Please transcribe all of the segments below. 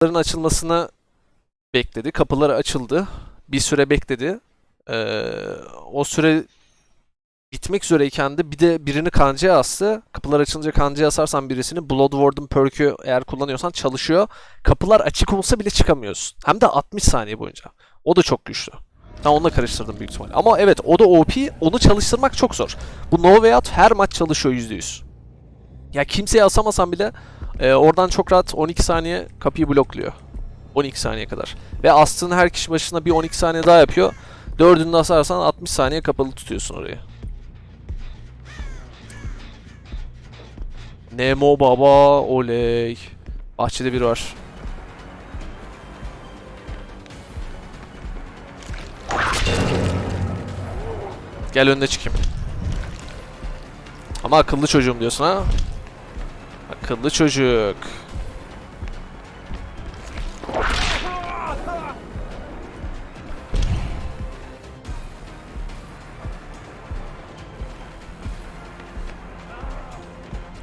kapıların açılmasını bekledi. Kapılar açıldı. Bir süre bekledi. Ee, o süre bitmek üzereyken de bir de birini kancaya astı. Kapılar açılınca kancaya asarsan birisini Blood Warden perk'ü eğer kullanıyorsan çalışıyor. Kapılar açık olsa bile çıkamıyorsun. Hem de 60 saniye boyunca. O da çok güçlü. Ben onunla karıştırdım büyük ihtimalle. Ama evet o da OP. Onu çalıştırmak çok zor. Bu No Way Out her maç çalışıyor %100. Ya kimseye asamasan bile e, oradan çok rahat 12 saniye kapıyı blokluyor. 12 saniye kadar. Ve astığın her kişi başına bir 12 saniye daha yapıyor. Dördünü de asarsan 60 saniye kapalı tutuyorsun orayı. Nemo baba oley. Bahçede biri var. Gel önüne çıkayım. Ama akıllı çocuğum diyorsun ha? Akıllı çocuk.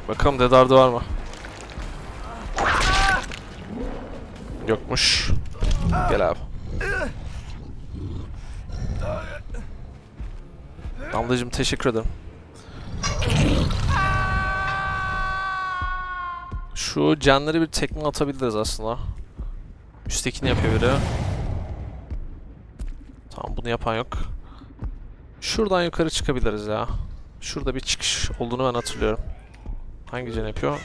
Bakalım dedardı var mı? Yokmuş. Gel abi. Damlacığım teşekkür ederim. Şu canları bir tekme atabiliriz aslında. Üsttekini yapıyor biri. Tamam bunu yapan yok. Şuradan yukarı çıkabiliriz ya. Şurada bir çıkış olduğunu ben hatırlıyorum. Hangi can yapıyor?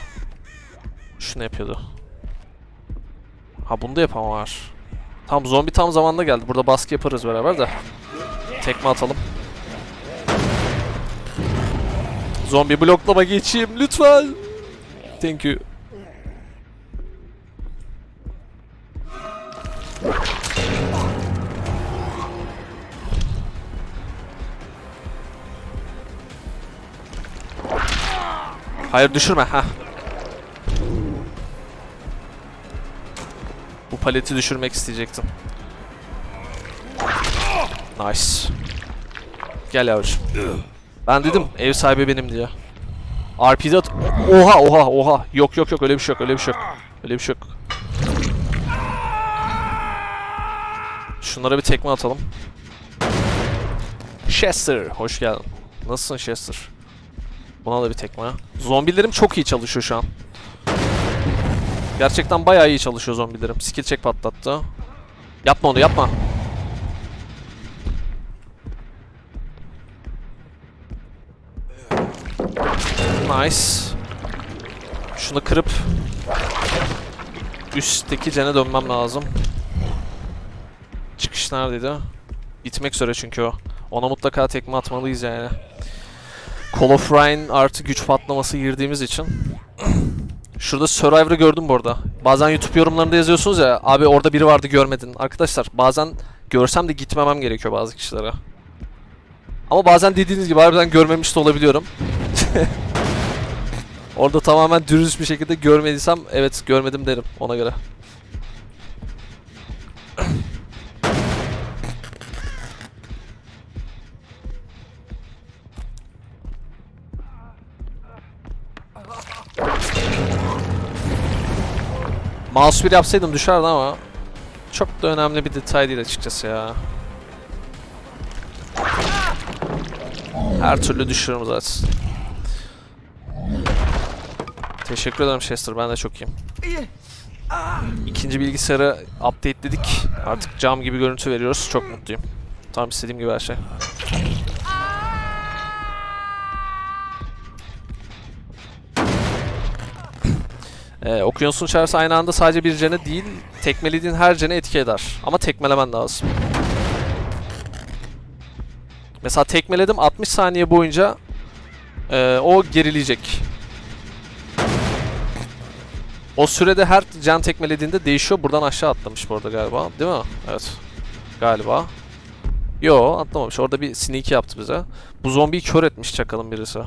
Şunu yapıyordu. Ha bunu da yapan var. Tam zombi tam zamanda geldi. Burada baskı yaparız beraber de. Tekme atalım. Zombi bloklama geçeyim lütfen. Thank you. Hayır düşürme ha. Bu paleti düşürmek isteyecektim. Nice. Gel yavrucuğum. Ben dedim ev sahibi benim diye. RP'de. Oha oha oha. Yok yok yok öyle bir şey yok öyle bir şey yok. Öyle bir şey yok. Şunlara bir tekme atalım. Chester hoş geldin. Nasılsın Chester? Buna da bir tekme. Zombilerim çok iyi çalışıyor şu an. Gerçekten bayağı iyi çalışıyor zombilerim. Skill check patlattı. Yapma onu yapma. Nice. Şunu kırıp üstteki cene dönmem lazım. Çıkış neredeydi? Bitmek üzere çünkü o. Ona mutlaka tekme atmalıyız yani. Call of Ryan artı güç patlaması girdiğimiz için. Şurada Survivor'ı gördüm bu arada. Bazen YouTube yorumlarında yazıyorsunuz ya, abi orada biri vardı görmedin. Arkadaşlar bazen görsem de gitmemem gerekiyor bazı kişilere. Ama bazen dediğiniz gibi harbiden görmemiş de olabiliyorum. Orada tamamen dürüst bir şekilde görmediysem evet görmedim derim ona göre. Mouse bir yapsaydım düşerdi ama çok da önemli bir detay değil açıkçası ya. Her türlü düşürürüm zaten. Teşekkür ederim Chester. Ben de çok iyiyim. İkinci bilgisayarı updateledik. Artık cam gibi görüntü veriyoruz. Çok mutluyum. Tam istediğim gibi her şey. Ee, okyanusun içerisi aynı anda sadece bir cene değil, tekmelediğin her cene etki eder. Ama tekmelemen lazım. Mesela tekmeledim 60 saniye boyunca e, o gerileyecek. O sürede her can tekmelediğinde değişiyor. Buradan aşağı atlamış bu arada galiba. Değil mi? Evet. Galiba. Yo atlamamış. Orada bir sneak yaptı bize. Bu zombiyi kör etmiş çakalın birisi.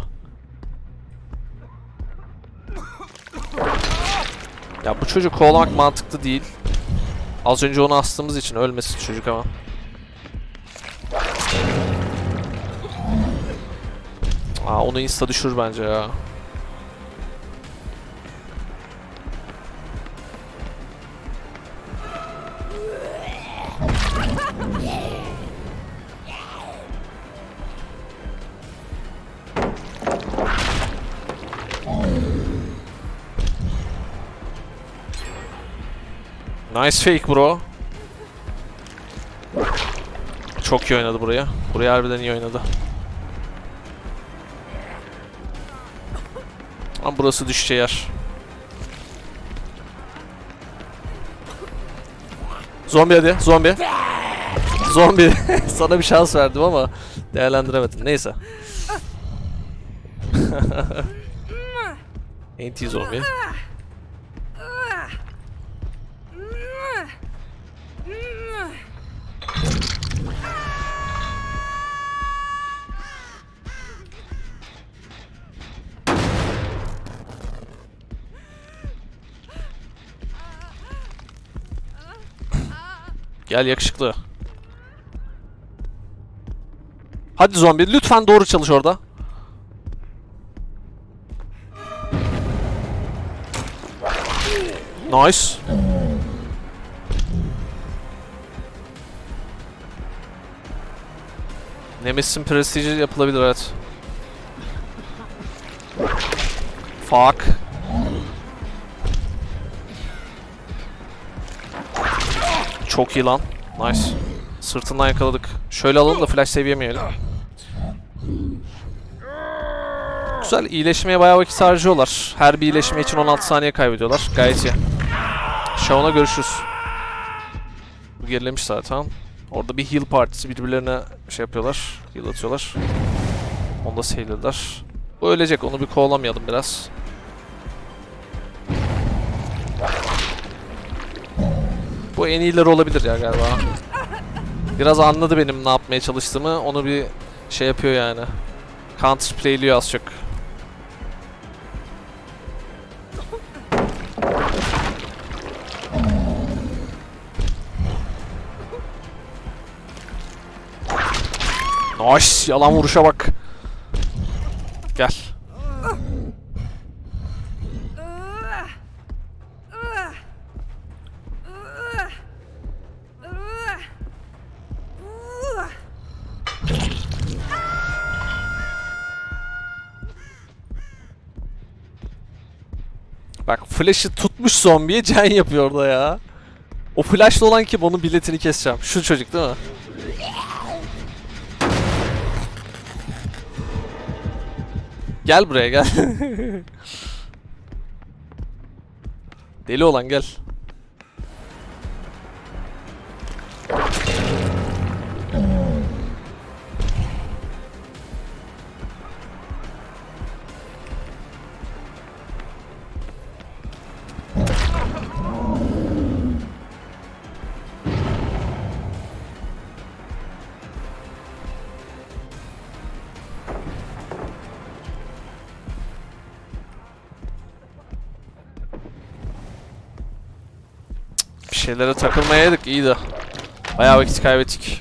Ya bu çocuk kovalamak mantıklı değil. Az önce onu astığımız için ölmesin çocuk ama. Aa onu insta düşürür bence ya. Nice fake bro. Çok iyi oynadı buraya. Buraya harbiden iyi oynadı. Ama burası düşeceği yer. Zombi hadi, zombi. Zombi. Sana bir şans verdim ama değerlendiremedim. Neyse. Anti zombi. Gel yakışıklı. Hadi zombi lütfen doğru çalış orada. Nice. Nemesis'in prestiji yapılabilir evet. Fuck. Çok iyi lan. Nice. Sırtından yakaladık. Şöyle alalım da flash seviyemeyelim. Güzel. iyileşmeye bayağı vakit harcıyorlar. Her bir iyileşme için 16 saniye kaybediyorlar. Gayet iyi. Shaun'a görüşürüz. Bu gerilemiş zaten. Orada bir heal partisi birbirlerine şey yapıyorlar. Heal atıyorlar. Onu da sailorlar. Bu ölecek. Onu bir kovalamayalım biraz. Bu en iyileri olabilir ya galiba. Biraz anladı benim ne yapmaya çalıştığımı. Onu bir şey yapıyor yani. Counter playliyor az çok. Nice. Yalan vuruşa bak. Bak flash'ı tutmuş zombiye can yapıyor orada ya. O flash'lı olan kim? Onun biletini keseceğim. Şu çocuk değil mi? Gel buraya gel. Deli olan gel. Şeylere takılmayaydık iyiydi. Bayağı vakit kaybettik.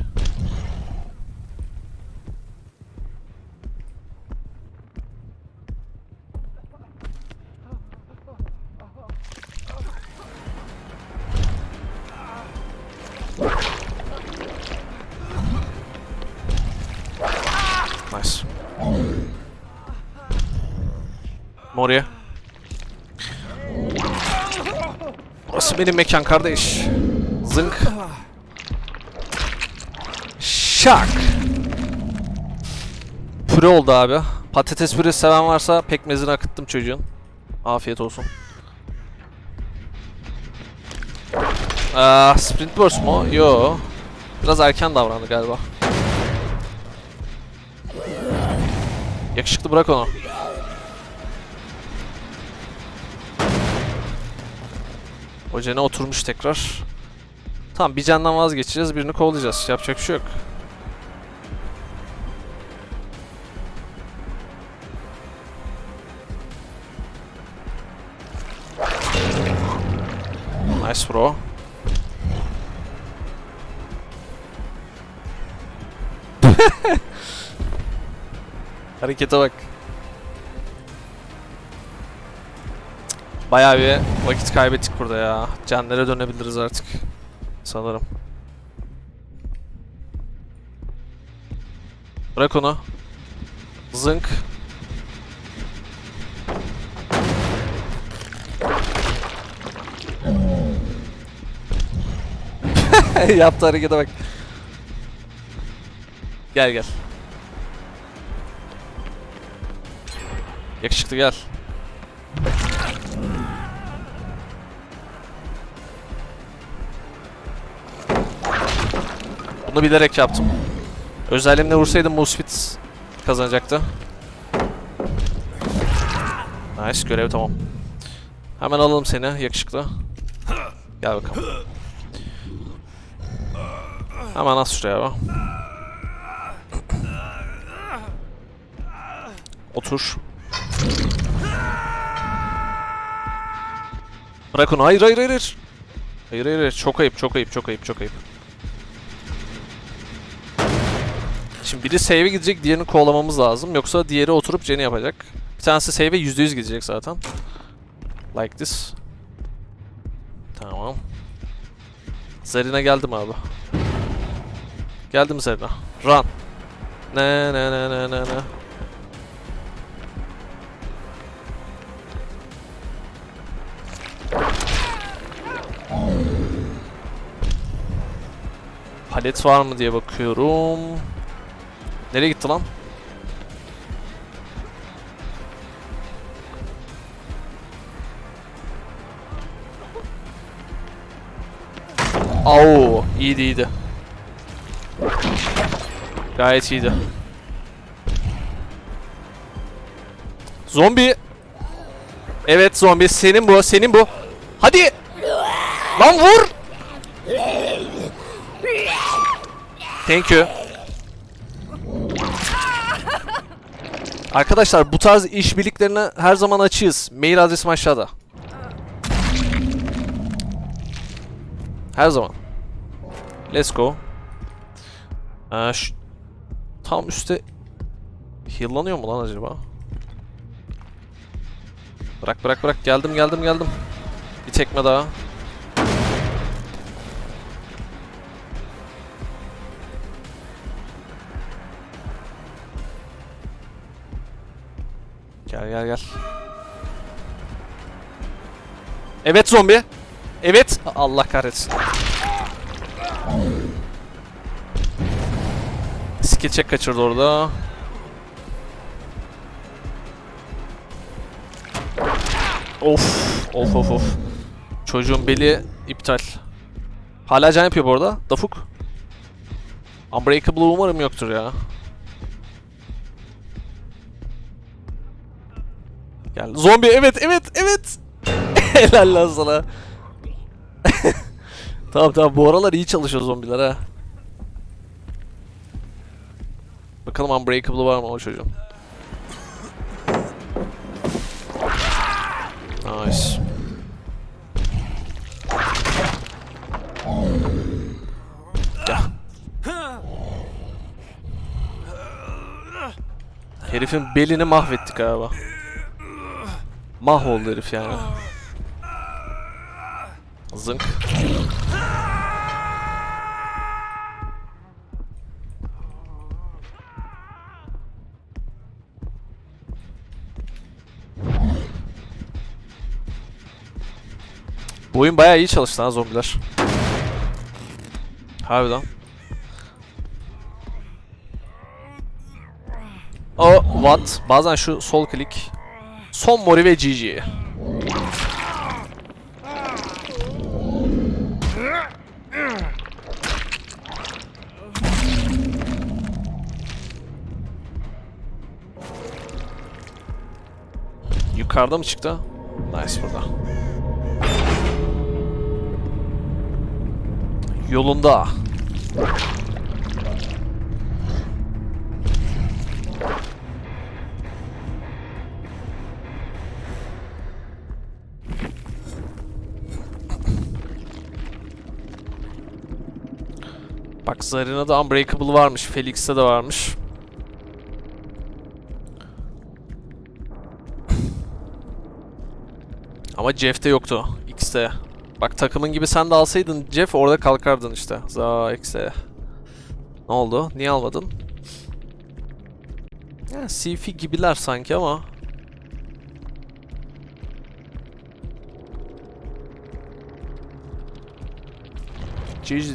Nice. Moria. Burası benim mekan kardeş. Zınk. Şak. Püre oldu abi. Patates püresi seven varsa pekmezini akıttım çocuğun. Afiyet olsun. Aa, sprint burst mu? Yo. Biraz erken davrandı galiba. Yakışıklı bırak onu. Ocağına oturmuş tekrar. Tamam bir candan vazgeçeceğiz birini kovalayacağız. Yapacak bir şey yok. Nice bro. Harekete bak. Bayağı bir vakit kaybettik burada ya. Canlara dönebiliriz artık. Sanırım. Bırak onu. Zınk. Yaptı harekete bak. Gel gel. Yakışıklı gel. Bunu bilerek yaptım. Özelliğimle vursaydım Musfit kazanacaktı. Nice görev tamam. Hemen alalım seni yakışıklı. Gel bakalım. Hemen as şuraya bak. Otur. Bırak onu. Hayır hayır. Hayır hayır hayır. Çok ayıp çok ayıp çok ayıp çok ayıp. Şimdi biri save'e gidecek, diğerini kovalamamız lazım. Yoksa diğeri oturup Jen'i yapacak. Bir tanesi save'e %100 gidecek zaten. Like this. Tamam. Zarina geldim abi. Geldim Zarina. Run. Ne ne ne ne ne ne. Palet var mı diye bakıyorum. Nereye gitti lan? Au, iyiydi iyiydi. Gayet iyiydi. Zombi. Evet zombi senin bu, senin bu. Hadi. Lan vur. Thank you. Arkadaşlar bu tarz işbirliklerine her zaman açığız. Mail adresim aşağıda. Her zaman. Let's go. Ee, şu- tam üstte heal'lanıyor mu lan acaba? Bırak bırak bırak geldim geldim geldim. Bir tekme daha. Gel gel gel. Evet zombi. Evet. Allah kahretsin. Skill check kaçırdı orada. Of. Of of of. Çocuğun beli iptal. Hala can yapıyor bu arada. Dafuk. Unbreakable umarım yoktur ya. Gel. Zombi evet evet evet. Helal lan sana. tamam tamam bu aralar iyi çalışıyor zombiler ha. Bakalım Unbreakable var mı o çocuğun. Nice. Herifin belini mahvettik galiba. Mahvoldu herif yani. Zınk. Bu oyun bayağı iyi çalıştı ha zombiler. Harbiden. O what? Bazen şu sol klik. Son mori ve GG. Yukarıda mı çıktı? Nice burada. Yolunda. Zarina'da Unbreakable varmış. Felix'te de varmış. Ama Jeff'te yoktu. X'te. Bak takımın gibi sen de alsaydın Jeff orada kalkardın işte. Za X'e. Ne oldu? Niye almadın? Yani CF gibiler sanki ama. GG